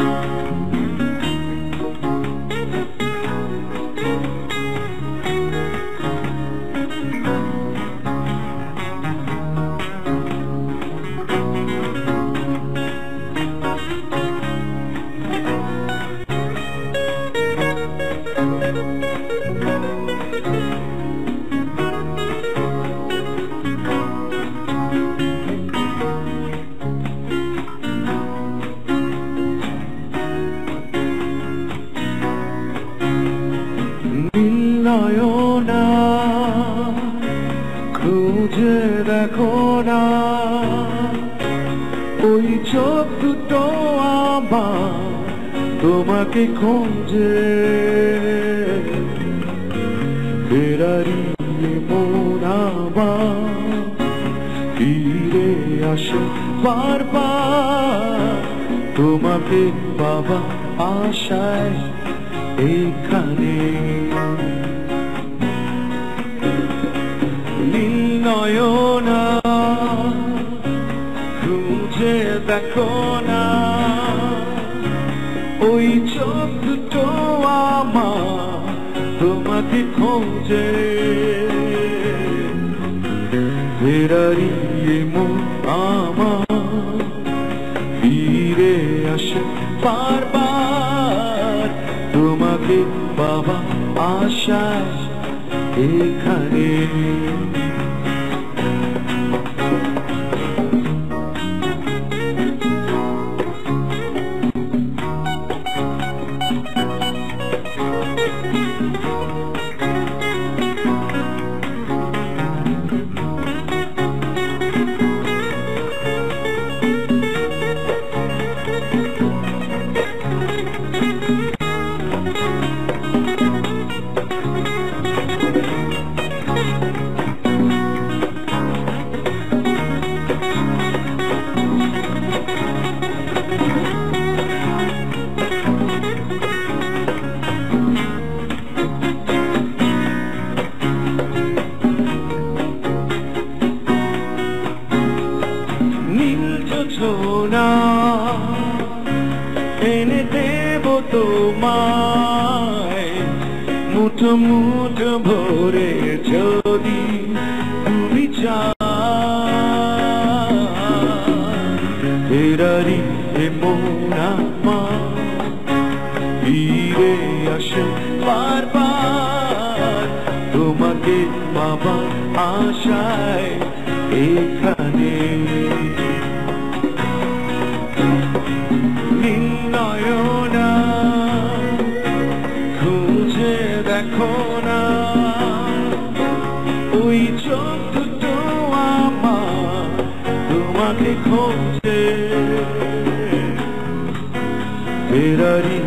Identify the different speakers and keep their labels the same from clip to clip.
Speaker 1: নয়না আমার তোমাকে খুঁজে ফেরারি মন আমার ফিরে আসে বারবার। তোমাকে বাবা আশায় এইখানে নয়না খুঁজে দেখো না। খোঁজে ফেরারি মন আমার ফিরে আসে বারবার। তোমাকে বাবা আশা এখানে। যোজনা এনে দেব তোমায়। মুঠো মুঠো ভরে যদি তুমি চারি মন আমার। ফিরে আসে বারবার তোমাকে বাবা আশায় এখানে। ফেরারি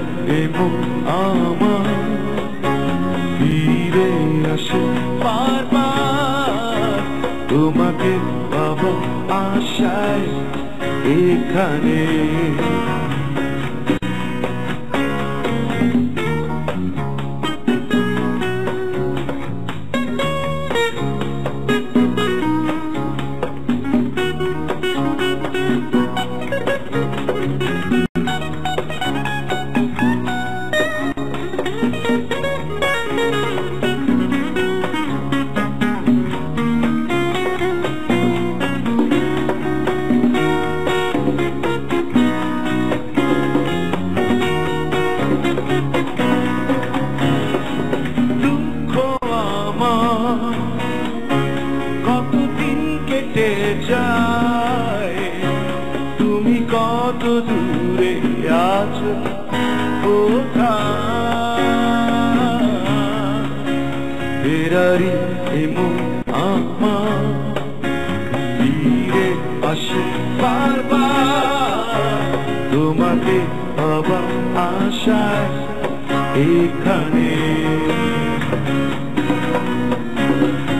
Speaker 1: এমন আমার ফিরে আসে বারবার। তোমাকে বাবা আশায় এখানে। কোথায় ফেরারি এমন আমার ফিরে আসে বারবার। তোমাকে আবার আশায় এখানে।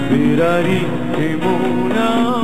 Speaker 1: ফেরারি এমন আমার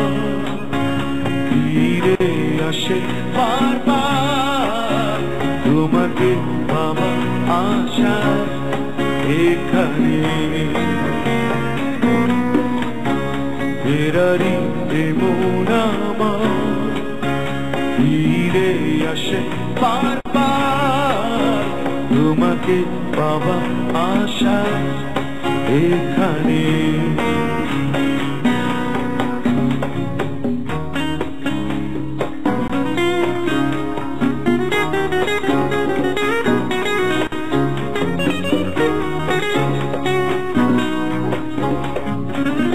Speaker 1: আসে বারবার। তোমাকে বাবা আশা এখানে। ফেরারি আমার ফিরে আসে বারবার। তোমাকে বাবা আশা এখানে। Thank you.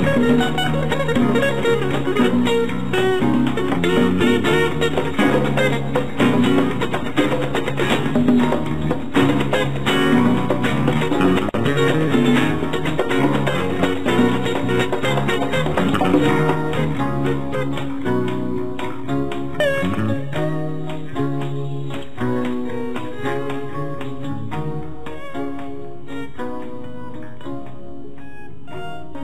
Speaker 1: Thank you.